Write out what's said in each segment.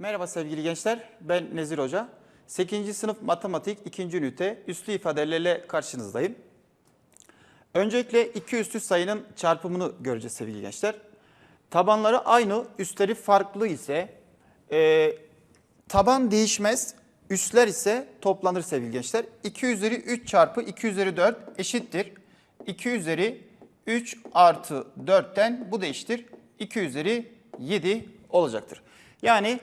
Merhaba sevgili gençler, ben Nezir Hoca. 8. sınıf matematik 2. ünite üslü ifadelerle karşınızdayım. Öncelikle iki üstü sayının çarpımını göreceğiz sevgili gençler. Tabanları aynı, üstleri farklı ise e, taban değişmez, üstler ise toplanır sevgili gençler. 2 üzeri 3 çarpı 2 üzeri 4 eşittir. 2 üzeri 3 artı 4'ten bu da eşittir. 2 üzeri 7 olacaktır. Yani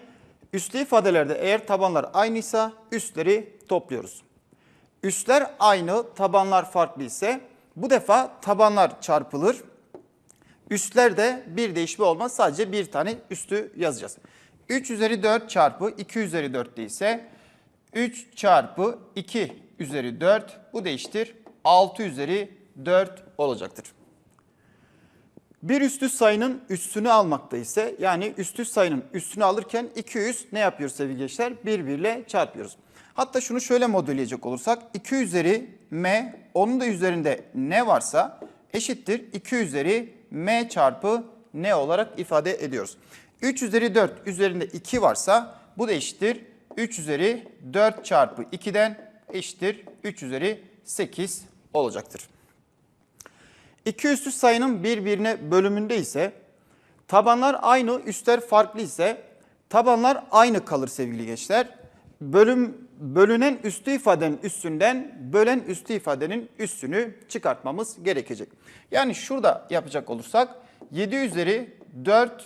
üslü ifadelerde eğer tabanlar aynıysa üstleri topluyoruz. Üstler aynı, tabanlar farklı ise bu defa tabanlar çarpılır. Üstlerde bir değişme olmaz. Sadece bir tane üstü yazacağız. 3 üzeri 4 çarpı 2 üzeri 4 ise 3 çarpı 2 üzeri 4 bu değiştir. 6 üzeri 4 olacaktır. Bir üstü sayının üstünü almakta ise yani üstü sayının üstünü alırken 200 ne yapıyoruz sevgili gençler? Birbiriyle çarpıyoruz. Hatta şunu şöyle modelleyecek olursak 2 üzeri m onun da üzerinde ne varsa eşittir 2 üzeri m çarpı n olarak ifade ediyoruz. 3 üzeri 4 üzerinde 2 varsa bu da eşittir 3 üzeri 4 çarpı 2'den eşittir 3 üzeri 8 olacaktır. İki üstü sayının birbirine bölümünde ise tabanlar aynı, üstler farklı ise tabanlar aynı kalır sevgili gençler. Bölüm bölünen üstü ifadenin üstünden bölen üstü ifadenin üstünü çıkartmamız gerekecek. Yani şurada yapacak olursak 7 üzeri 4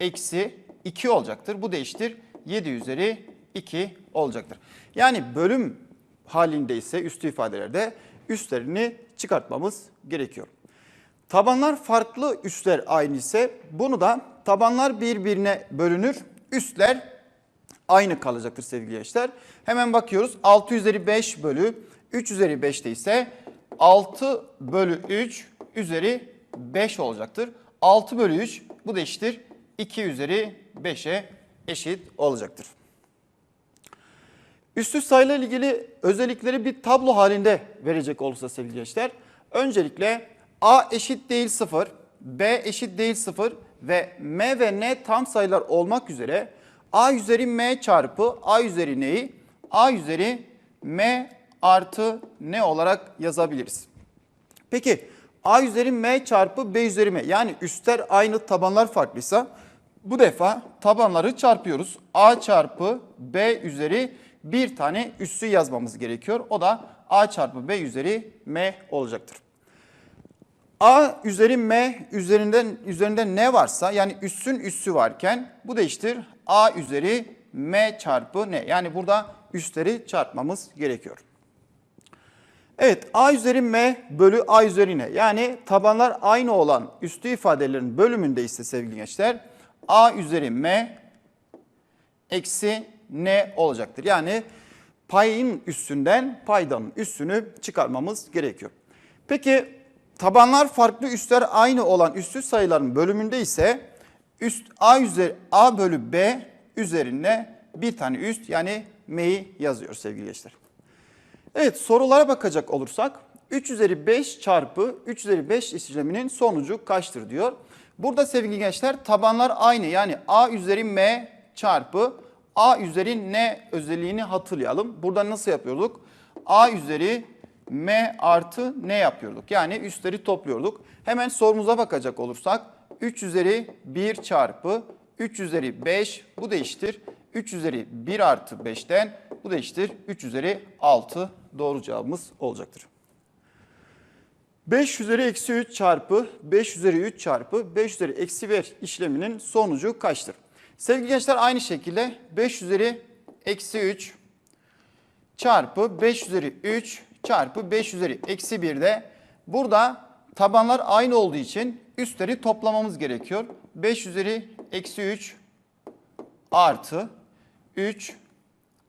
eksi 2 olacaktır. Bu değiştir 7 üzeri 2 olacaktır. Yani bölüm halinde ise üstü ifadelerde üstlerini çıkartmamız gerekiyor. Tabanlar farklı, üstler aynı ise bunu da tabanlar birbirine bölünür, üstler aynı kalacaktır sevgili gençler. Hemen bakıyoruz 6 üzeri 5 bölü 3 üzeri 5'te ise 6 bölü 3 üzeri 5 olacaktır. 6 bölü 3 bu da eşittir 2 üzeri 5'e eşit olacaktır. Üstü sayıyla ilgili özellikleri bir tablo halinde verecek olursa sevgili gençler. Öncelikle A eşit değil 0, B eşit değil 0 ve M ve N tam sayılar olmak üzere A üzeri M çarpı A üzeri N'yi A üzeri M artı N olarak yazabiliriz. Peki A üzeri M çarpı B üzeri M yani üstler aynı tabanlar farklıysa bu defa tabanları çarpıyoruz. A çarpı B üzeri bir tane üssü yazmamız gerekiyor. O da A çarpı B üzeri M olacaktır. A üzeri M üzerinden üzerinde ne varsa yani üssün üssü varken bu değiştir A üzeri M çarpı ne? Yani burada üstleri çarpmamız gerekiyor. Evet A üzeri M bölü A üzeri ne? Yani tabanlar aynı olan üstü ifadelerin bölümünde ise sevgili gençler A üzeri M eksi N olacaktır. Yani payın üstünden paydanın üstünü çıkarmamız gerekiyor. Peki tabanlar farklı üstler aynı olan üstü sayıların bölümünde ise üst A üzeri A bölü B üzerine bir tane üst yani M'yi yazıyor sevgili gençler. Evet sorulara bakacak olursak 3 üzeri 5 çarpı 3 üzeri 5 işleminin sonucu kaçtır diyor. Burada sevgili gençler tabanlar aynı yani A üzeri M çarpı A üzeri N özelliğini hatırlayalım. Burada nasıl yapıyorduk? A üzeri M artı N yapıyorduk. Yani üstleri topluyorduk. Hemen sorumuza bakacak olursak 3 üzeri 1 çarpı 3 üzeri 5 bu değiştir. 3 üzeri 1 artı 5'ten bu değiştir. 3 üzeri 6 doğru cevabımız olacaktır. 5 üzeri eksi 3 çarpı 5 üzeri 3 çarpı 5 üzeri eksi 1 işleminin sonucu kaçtır? Sevgili gençler aynı şekilde 5 üzeri eksi 3 çarpı 5 üzeri 3 çarpı 5 üzeri eksi 1'de burada tabanlar aynı olduğu için üstleri toplamamız gerekiyor. 5 üzeri eksi 3 artı 3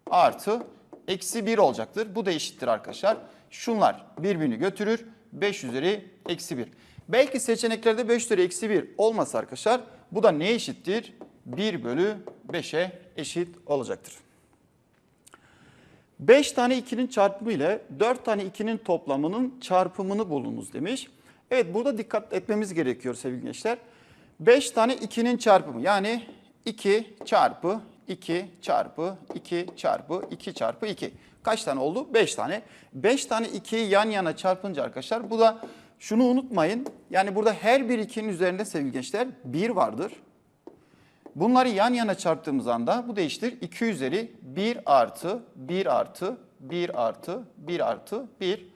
artı eksi 1 olacaktır. Bu da eşittir arkadaşlar. Şunlar birbirini götürür. 5 üzeri eksi 1. Belki seçeneklerde 5 üzeri eksi 1 olmasa arkadaşlar bu da neye eşittir? 1 bölü 5'e eşit olacaktır. 5 tane 2'nin çarpımı ile 4 tane 2'nin toplamının çarpımını bulunuz demiş. Evet burada dikkat etmemiz gerekiyor sevgili gençler. 5 tane 2'nin çarpımı yani 2 çarpı 2 çarpı 2 çarpı 2 çarpı 2. Kaç tane oldu? 5 tane. 5 tane 2'yi yan yana çarpınca arkadaşlar bu da şunu unutmayın. Yani burada her bir 2'nin üzerinde sevgili gençler 1 vardır. Bunları yan yana çarptığımız anda bu değiştir. 2 üzeri 1 artı 1 artı 1 artı 1 artı 1.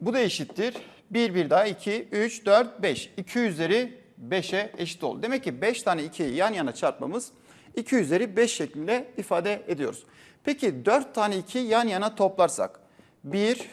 Bu da eşittir. 1 1 daha 2, 3, 4, 5. 2 üzeri 5'e eşit oldu. Demek ki 5 tane 2'yi yan yana çarpmamız 2 üzeri 5 şeklinde ifade ediyoruz. Peki 4 tane 2 yan yana toplarsak 1,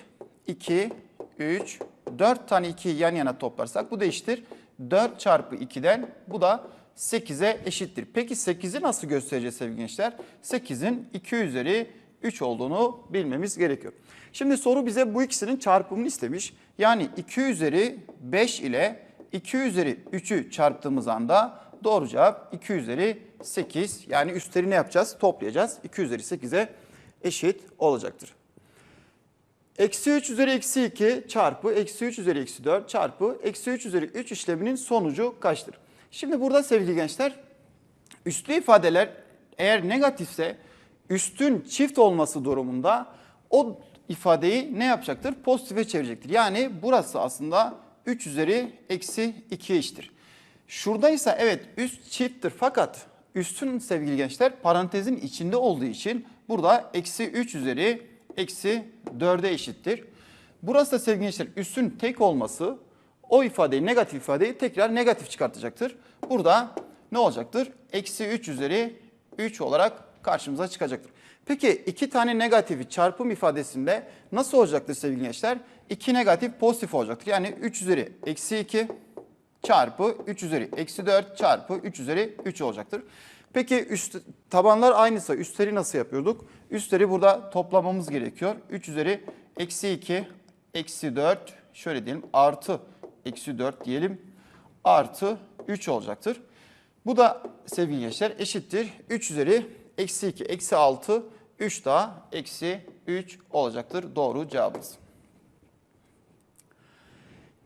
2, 3, 4 tane 2'yi yan yana toplarsak bu da eşittir. 4 çarpı 2'den bu da 8'e eşittir. Peki 8'i nasıl göstereceğiz sevgili gençler? 8'in 2 üzeri 3 olduğunu bilmemiz gerekiyor. Şimdi soru bize bu ikisinin çarpımını istemiş. Yani 2 üzeri 5 ile 2 üzeri 3'ü çarptığımız anda doğru cevap 2 üzeri 8. Yani üstleri ne yapacağız? Toplayacağız. 2 üzeri 8'e eşit olacaktır. Eksi 3 üzeri eksi 2 çarpı eksi 3 üzeri eksi 4 çarpı eksi 3 üzeri 3 işleminin sonucu kaçtır? Şimdi burada sevgili gençler üslü ifadeler eğer negatifse üstün çift olması durumunda o ifadeyi ne yapacaktır? Pozitife çevirecektir. Yani burası aslında 3 üzeri eksi 2 eşittir. Şuradaysa evet üst çifttir fakat üstün sevgili gençler parantezin içinde olduğu için burada eksi 3 üzeri eksi 4'e eşittir. Burası da sevgili gençler üstün tek olması o ifadeyi negatif ifadeyi tekrar negatif çıkartacaktır. Burada ne olacaktır? Eksi 3 üzeri 3 olarak karşımıza çıkacaktır. Peki iki tane negatifi çarpım ifadesinde nasıl olacaktır sevgili gençler? İki negatif pozitif olacaktır. Yani 3 üzeri eksi 2 çarpı 3 üzeri eksi 4 çarpı 3 üzeri 3 olacaktır. Peki üst, tabanlar aynıysa üstleri nasıl yapıyorduk? Üstleri burada toplamamız gerekiyor. 3 üzeri eksi 2 eksi 4 şöyle diyelim artı eksi 4 diyelim artı 3 olacaktır. Bu da sevgili gençler eşittir. 3 üzeri eksi 2 eksi 6 3 daha eksi 3 olacaktır. Doğru cevabımız.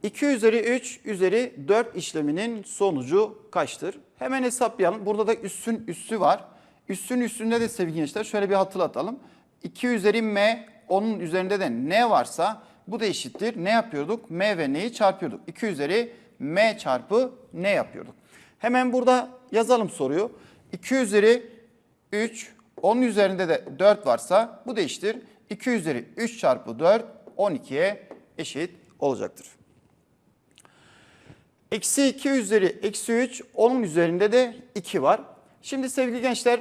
2 üzeri 3 üzeri 4 işleminin sonucu kaçtır? Hemen hesaplayalım. Burada da üssün üssü var. Üssün üstünde de sevgili gençler şöyle bir hatırlatalım. 2 üzeri m onun üzerinde de n varsa bu da eşittir. Ne yapıyorduk? m ve n'yi çarpıyorduk. 2 üzeri m çarpı n yapıyorduk. Hemen burada yazalım soruyu. 2 üzeri 3 onun üzerinde de 4 varsa bu da eşittir. 2 üzeri 3 çarpı 4 12'ye eşit olacaktır. Eksi 2 üzeri eksi 3 onun üzerinde de 2 var. Şimdi sevgili gençler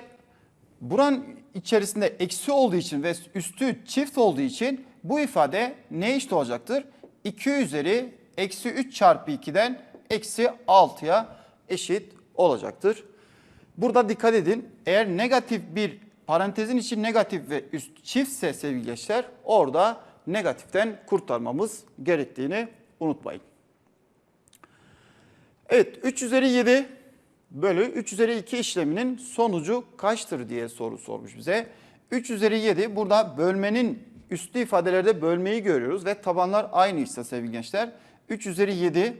buranın içerisinde eksi olduğu için ve üstü çift olduğu için bu ifade ne eşit olacaktır? 2 üzeri eksi 3 çarpı 2'den eksi 6'ya eşit olacaktır. Burada dikkat edin eğer negatif bir parantezin içi negatif ve üst çiftse sevgili gençler orada negatiften kurtarmamız gerektiğini unutmayın. Evet 3 üzeri 7 bölü 3 üzeri 2 işleminin sonucu kaçtır diye soru sormuş bize. 3 üzeri 7 burada bölmenin üstü ifadelerde bölmeyi görüyoruz ve tabanlar aynıysa sevgili gençler. 3 üzeri 7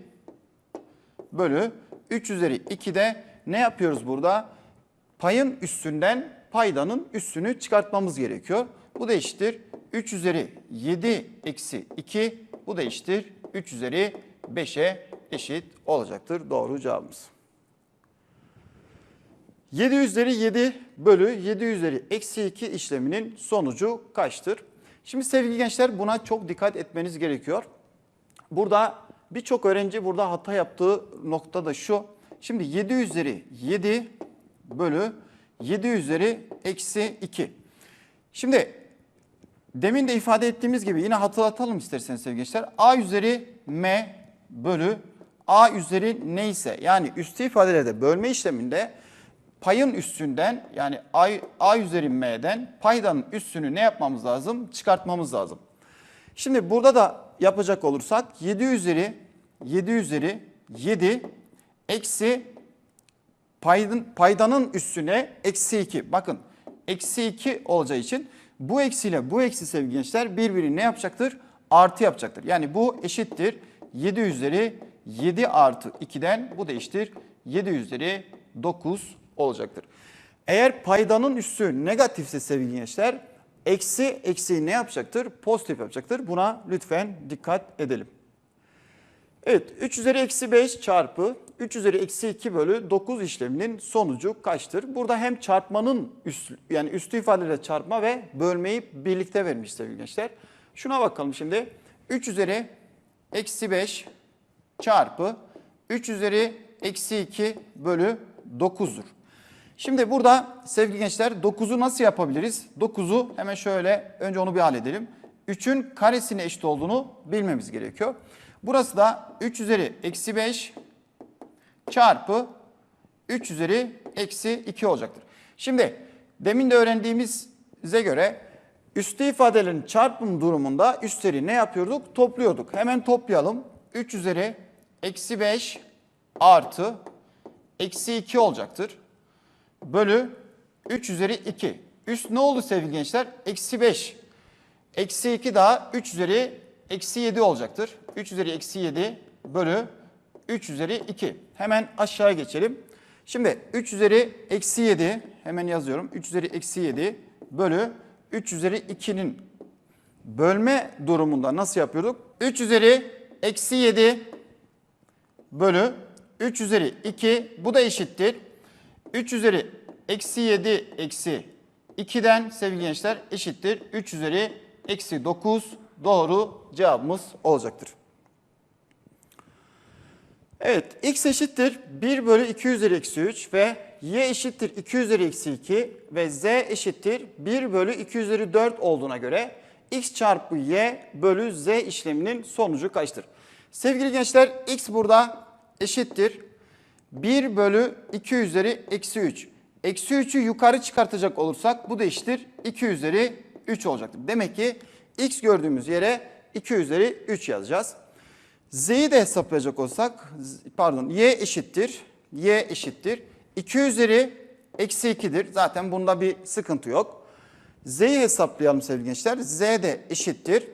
bölü 3 üzeri 2'de ne yapıyoruz burada? Payın üstünden paydanın üstünü çıkartmamız gerekiyor. Bu da eşittir 3 üzeri 7 eksi 2 bu da eşittir 3 üzeri 5'e eşit olacaktır. Doğru cevabımız. 7 üzeri 7 bölü 7 üzeri eksi 2 işleminin sonucu kaçtır? Şimdi sevgili gençler buna çok dikkat etmeniz gerekiyor. Burada birçok öğrenci burada hata yaptığı nokta da şu. Şimdi 7 üzeri 7 bölü 7 üzeri eksi 2. Şimdi demin de ifade ettiğimiz gibi yine hatırlatalım isterseniz sevgili gençler. A üzeri m bölü a üzeri neyse yani üstü ifadelerde bölme işleminde payın üstünden yani a, a üzeri m'den paydanın üstünü ne yapmamız lazım? Çıkartmamız lazım. Şimdi burada da yapacak olursak 7 üzeri 7 üzeri 7 eksi paydın, paydanın üstüne eksi 2. Bakın eksi 2 olacağı için bu eksiyle bu eksi sevgili gençler birbirini ne yapacaktır? Artı yapacaktır. Yani bu eşittir 7 üzeri 7 artı 2'den bu da eşittir 7 üzeri 9 olacaktır. Eğer paydanın üssü negatifse sevgili gençler eksi eksiği ne yapacaktır? Pozitif yapacaktır. Buna lütfen dikkat edelim. Evet 3 üzeri eksi 5 çarpı 3 üzeri eksi 2 bölü 9 işleminin sonucu kaçtır? Burada hem çarpmanın üst, yani üstü ifadeyle çarpma ve bölmeyi birlikte vermiş sevgili gençler. Şuna bakalım şimdi. 3 üzeri eksi 5 çarpı 3 üzeri eksi 2 bölü 9'dur. Şimdi burada sevgili gençler 9'u nasıl yapabiliriz? 9'u hemen şöyle önce onu bir halledelim. 3'ün karesine eşit olduğunu bilmemiz gerekiyor. Burası da 3 üzeri eksi 5 çarpı 3 üzeri eksi 2 olacaktır. Şimdi demin de öğrendiğimize göre üstü ifadelerin çarpım durumunda üstleri ne yapıyorduk? Topluyorduk. Hemen toplayalım. 3 üzeri eksi 5 artı eksi 2 olacaktır. Bölü 3 üzeri 2. Üst ne oldu sevgili gençler? Eksi 5. Eksi 2 daha 3 üzeri eksi 7 olacaktır. 3 üzeri eksi 7 bölü 3 üzeri 2. Hemen aşağıya geçelim. Şimdi 3 üzeri eksi 7 hemen yazıyorum. 3 üzeri eksi 7 bölü 3 üzeri 2'nin bölme durumunda nasıl yapıyorduk? 3 üzeri eksi 7 bölü 3 üzeri 2 bu da eşittir. 3 üzeri eksi 7 eksi 2'den sevgili gençler eşittir. 3 üzeri eksi 9 doğru cevabımız olacaktır. Evet x eşittir 1 bölü 2 üzeri eksi 3 ve y eşittir 2 üzeri eksi 2 ve z eşittir 1 bölü 2 üzeri 4 olduğuna göre x çarpı y bölü z işleminin sonucu kaçtır? Sevgili gençler x burada eşittir 1 bölü 2 üzeri eksi 3. Eksi 3'ü yukarı çıkartacak olursak bu da eşittir 2 üzeri 3 olacaktır. Demek ki x gördüğümüz yere 2 üzeri 3 yazacağız. Z'yi de hesaplayacak olsak pardon y eşittir y eşittir 2 üzeri eksi 2'dir. Zaten bunda bir sıkıntı yok. Z'yi hesaplayalım sevgili gençler. Z de eşittir.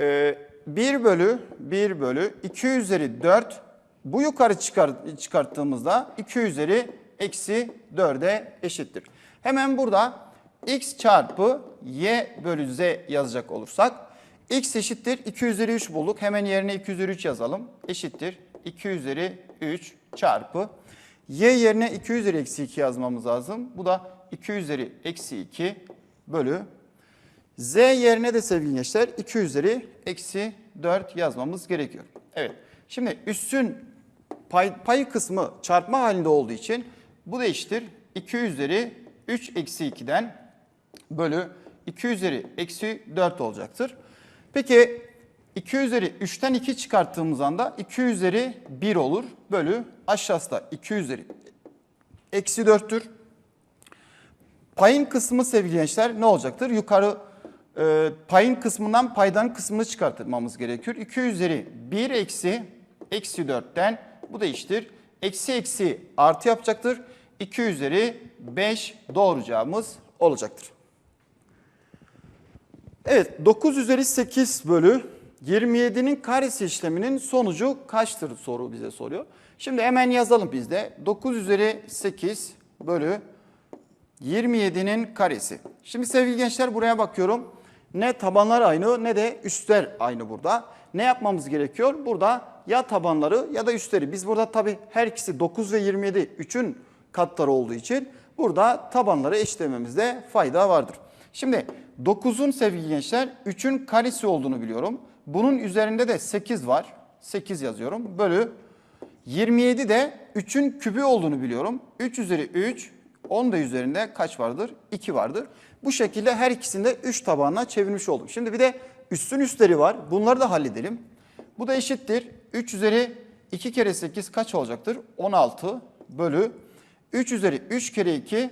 Ee, 1 bölü 1 bölü 2 üzeri 4 bu yukarı çıkar, çıkarttığımızda 2 üzeri eksi 4'e eşittir. Hemen burada x çarpı y bölü z yazacak olursak x eşittir 2 üzeri 3 bulduk. Hemen yerine 2 üzeri 3 yazalım. Eşittir 2 üzeri 3 çarpı y yerine 2 üzeri eksi 2 yazmamız lazım. Bu da 2 üzeri eksi 2 bölü z yerine de sevgili gençler 2 üzeri eksi 4 yazmamız gerekiyor. Evet. Şimdi üssün pay, pay kısmı çarpma halinde olduğu için bu da eşittir 2 üzeri 3 eksi 2'den bölü 2 üzeri eksi 4 olacaktır. Peki 2 üzeri 3'ten 2 çıkarttığımız anda 2 üzeri 1 olur. Bölü aşağısı da 2 üzeri eksi 4'tür. Payın kısmı sevgili gençler ne olacaktır? Yukarı e, payın kısmından paydan kısmını çıkartmamız gerekiyor. 2 üzeri 1 eksi eksi 4'ten bu da. Eksi eksi artı yapacaktır. 2 üzeri 5 doğru olacaktır. Evet 9 üzeri 8 bölü 27'nin karesi işleminin sonucu kaçtır soru bize soruyor. Şimdi hemen yazalım biz de. 9 üzeri 8 bölü 27'nin karesi. Şimdi sevgili gençler buraya bakıyorum. Ne tabanlar aynı ne de üstler aynı burada. Ne yapmamız gerekiyor? Burada ya tabanları ya da üstleri. Biz burada tabi her ikisi 9 ve 27 3'ün katları olduğu için burada tabanları eşitlememizde fayda vardır. Şimdi 9'un sevgili gençler 3'ün karesi olduğunu biliyorum. Bunun üzerinde de 8 var. 8 yazıyorum. Bölü 27 de 3'ün kübü olduğunu biliyorum. 3 üzeri 3, 10 da üzerinde kaç vardır? 2 vardır. Bu şekilde her ikisini de 3 tabağına çevirmiş oldum. Şimdi bir de üstün üstleri var. Bunları da halledelim. Bu da eşittir. 3 üzeri 2 kere 8 kaç olacaktır? 16 bölü 3 üzeri 3 kere 2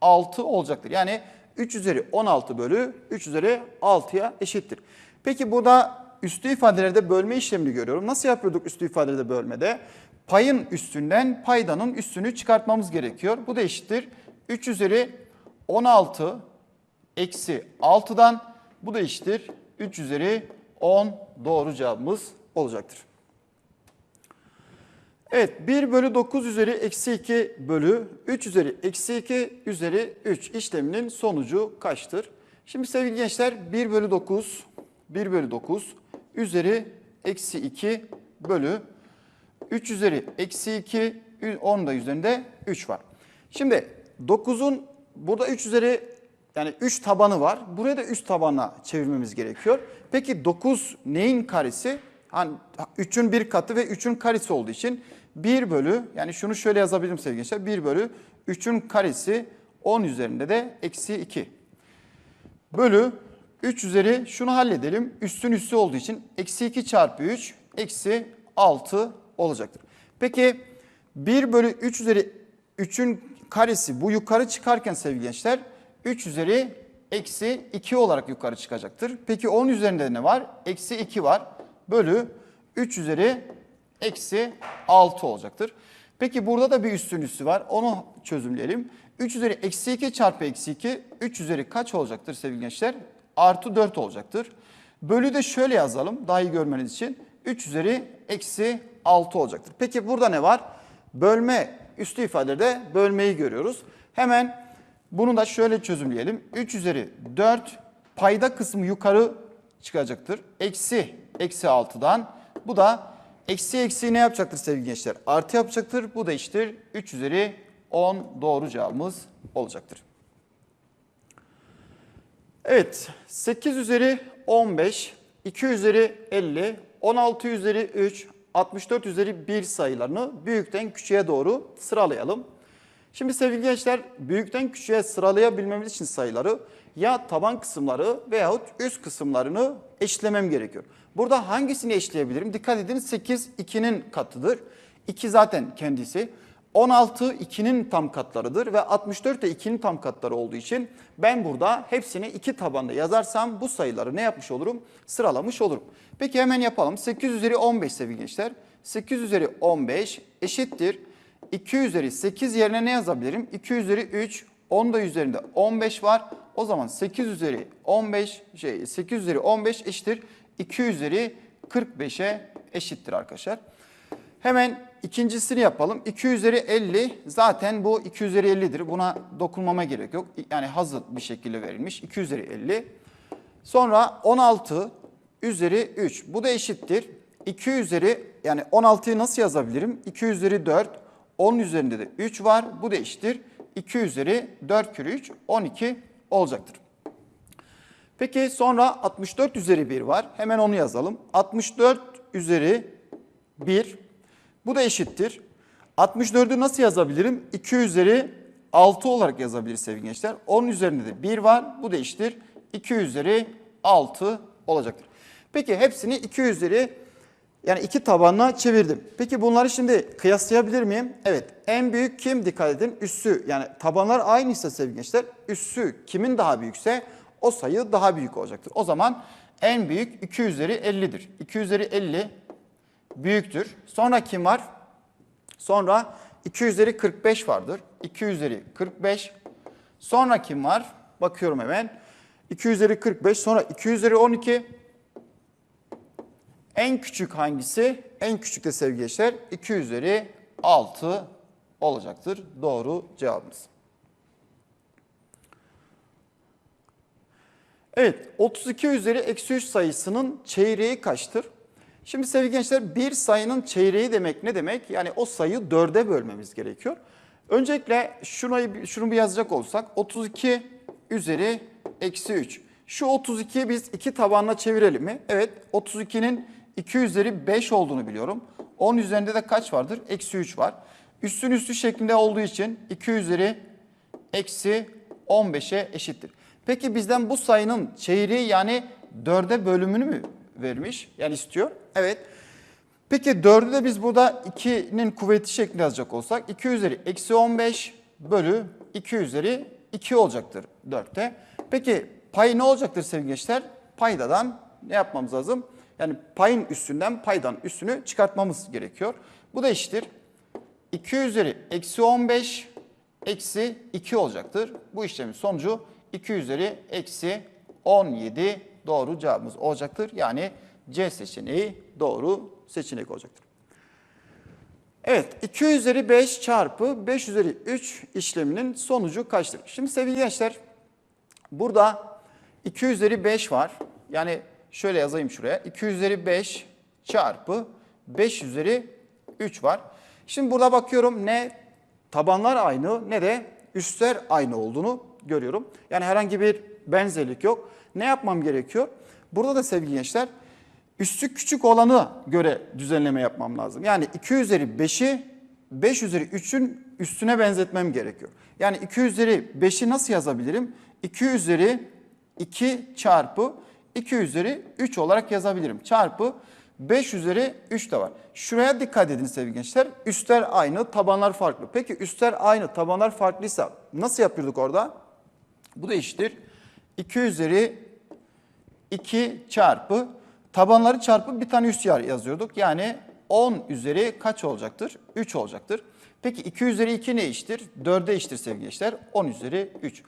6 olacaktır. Yani 3 üzeri 16 bölü 3 üzeri 6'ya eşittir. Peki burada üstü ifadelerde bölme işlemini görüyorum. Nasıl yapıyorduk üstü ifadelerde bölmede? Payın üstünden paydanın üstünü çıkartmamız gerekiyor. Bu da eşittir. 3 üzeri 16 eksi 6'dan bu da eşittir. 3 üzeri 10 doğru cevabımız olacaktır. Evet 1 bölü 9 üzeri eksi 2 bölü 3 üzeri eksi 2 üzeri 3 işleminin sonucu kaçtır? Şimdi sevgili gençler 1 bölü 9 1 bölü 9 üzeri eksi 2 bölü 3 üzeri eksi 2 10 da üzerinde 3 var. Şimdi 9'un burada 3 üzeri yani 3 tabanı var. Buraya da üst tabana çevirmemiz gerekiyor. Peki 9 neyin karesi? Hani 3'ün bir katı ve 3'ün karesi olduğu için 1 bölü yani şunu şöyle yazabilirim sevgili gençler. 1 bölü 3'ün karesi 10 üzerinde de eksi 2. Bölü 3 üzeri şunu halledelim. Üstün üstü olduğu için eksi 2 çarpı 3 eksi 6 olacaktır. Peki 1 bölü 3 üzeri 3'ün karesi bu yukarı çıkarken sevgili gençler 3 üzeri eksi 2 olarak yukarı çıkacaktır. Peki 10 üzerinde ne var? Eksi 2 var. Bölü 3 üzeri eksi 6 olacaktır. Peki burada da bir üstün üstü var. Onu çözümleyelim. 3 üzeri eksi 2 çarpı eksi 2. 3 üzeri kaç olacaktır sevgili gençler? Artı 4 olacaktır. Bölü de şöyle yazalım daha iyi görmeniz için. 3 üzeri eksi 6 olacaktır. Peki burada ne var? Bölme üstü ifadede bölmeyi görüyoruz. Hemen bunu da şöyle çözümleyelim. 3 üzeri 4 payda kısmı yukarı çıkacaktır. Eksi eksi 6'dan. Bu da eksi eksi ne yapacaktır sevgili gençler? Artı yapacaktır. Bu da eşittir 3 üzeri 10 doğru cevabımız olacaktır. Evet 8 üzeri 15, 2 üzeri 50, 16 üzeri 3, 64 üzeri 1 sayılarını büyükten küçüğe doğru sıralayalım. Şimdi sevgili gençler büyükten küçüğe sıralayabilmemiz için sayıları ya taban kısımları veyahut üst kısımlarını eşitlemem gerekiyor. Burada hangisini eşitleyebilirim? Dikkat edin 8 2'nin katıdır. 2 zaten kendisi. 16 2'nin tam katlarıdır ve 64 de 2'nin tam katları olduğu için ben burada hepsini iki tabanda yazarsam bu sayıları ne yapmış olurum? Sıralamış olurum. Peki hemen yapalım. 8 üzeri 15 sevgili gençler. 8 üzeri 15 eşittir. 2 üzeri 8 yerine ne yazabilirim? 2 üzeri 3, 10 da üzerinde 15 var. O zaman 8 üzeri 15 şey 8 üzeri 15 eşittir. 2 üzeri 45'e eşittir arkadaşlar. Hemen ikincisini yapalım. 2 üzeri 50 zaten bu 2 üzeri 50'dir. Buna dokunmama gerek yok. Yani hazır bir şekilde verilmiş. 2 üzeri 50. Sonra 16 üzeri 3. Bu da eşittir. 2 üzeri yani 16'yı nasıl yazabilirim? 2 üzeri 4. 10 üzerinde de 3 var. Bu da eşittir. 2 üzeri 4 kere 3 12 olacaktır. Peki sonra 64 üzeri 1 var. Hemen onu yazalım. 64 üzeri 1 bu da eşittir. 64'ü nasıl yazabilirim? 2 üzeri 6 olarak yazabiliriz sevgili gençler. 10 üzerinde de 1 var. Bu da eşittir. 2 üzeri 6 olacaktır. Peki hepsini 2 üzeri yani iki tabanına çevirdim. Peki bunları şimdi kıyaslayabilir miyim? Evet. En büyük kim? Dikkat edin. Üssü yani tabanlar aynıysa sevgili gençler. Üssü kimin daha büyükse o sayı daha büyük olacaktır. O zaman en büyük 2 üzeri 50'dir. 2 üzeri 50 büyüktür. Sonra kim var? Sonra 2 üzeri 45 vardır. 2 üzeri 45. Sonra kim var? Bakıyorum hemen. 2 üzeri 45. Sonra 2 üzeri 12. En küçük hangisi? En küçük de sevgili gençler 2 üzeri 6 olacaktır. Doğru cevabımız. Evet 32 üzeri eksi 3 sayısının çeyreği kaçtır? Şimdi sevgili gençler bir sayının çeyreği demek ne demek? Yani o sayıyı dörde bölmemiz gerekiyor. Öncelikle şunu, şunu bir yazacak olsak 32 üzeri eksi 3. Şu 32'yi biz iki tabanla çevirelim mi? Evet 32'nin 2 üzeri 5 olduğunu biliyorum. 10 üzerinde de kaç vardır? Eksi 3 var. Üstün üstü şeklinde olduğu için 2 üzeri eksi 15'e eşittir. Peki bizden bu sayının çeyreği yani 4'e bölümünü mü vermiş? Yani istiyor. Evet. Peki 4'ü de biz burada 2'nin kuvveti şeklinde yazacak olsak 2 üzeri eksi 15 bölü 2 üzeri 2 olacaktır 4'te. Peki pay ne olacaktır sevgili gençler? Paydadan ne yapmamız lazım? Yani payın üstünden paydan üstünü çıkartmamız gerekiyor. Bu da eşittir. 2 üzeri eksi 15 eksi 2 olacaktır. Bu işlemin sonucu 2 üzeri eksi 17 doğru cevabımız olacaktır. Yani C seçeneği doğru seçenek olacaktır. Evet 2 üzeri 5 çarpı 5 üzeri 3 işleminin sonucu kaçtır? Şimdi sevgili gençler burada 2 üzeri 5 var. Yani şöyle yazayım şuraya. 2 üzeri 5 çarpı 5 üzeri 3 var. Şimdi burada bakıyorum ne tabanlar aynı ne de üstler aynı olduğunu görüyorum. Yani herhangi bir benzerlik yok. Ne yapmam gerekiyor? Burada da sevgili gençler üstü küçük olanı göre düzenleme yapmam lazım. Yani 2 üzeri 5'i 5 üzeri 3'ün üstüne benzetmem gerekiyor. Yani 2 üzeri 5'i nasıl yazabilirim? 2 üzeri 2 çarpı 2 üzeri 3 olarak yazabilirim. Çarpı 5 üzeri 3 de var. Şuraya dikkat edin sevgili gençler. Üstler aynı, tabanlar farklı. Peki üstler aynı, tabanlar farklıysa nasıl yapıyorduk orada? Bu da eşittir. 2 üzeri 2 çarpı tabanları çarpı bir tane üst yer yazıyorduk. Yani 10 üzeri kaç olacaktır? 3 olacaktır. Peki 2 üzeri 2 ne eşittir? 4'e eşittir sevgili gençler. 10 üzeri 3.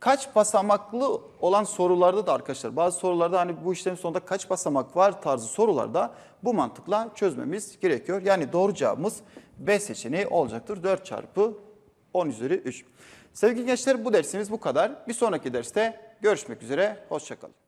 Kaç basamaklı olan sorularda da arkadaşlar bazı sorularda hani bu işlemin sonunda kaç basamak var tarzı sorularda bu mantıkla çözmemiz gerekiyor. Yani doğru cevabımız B seçeneği olacaktır. 4 çarpı 10 üzeri 3. Sevgili gençler bu dersimiz bu kadar. Bir sonraki derste görüşmek üzere. Hoşçakalın.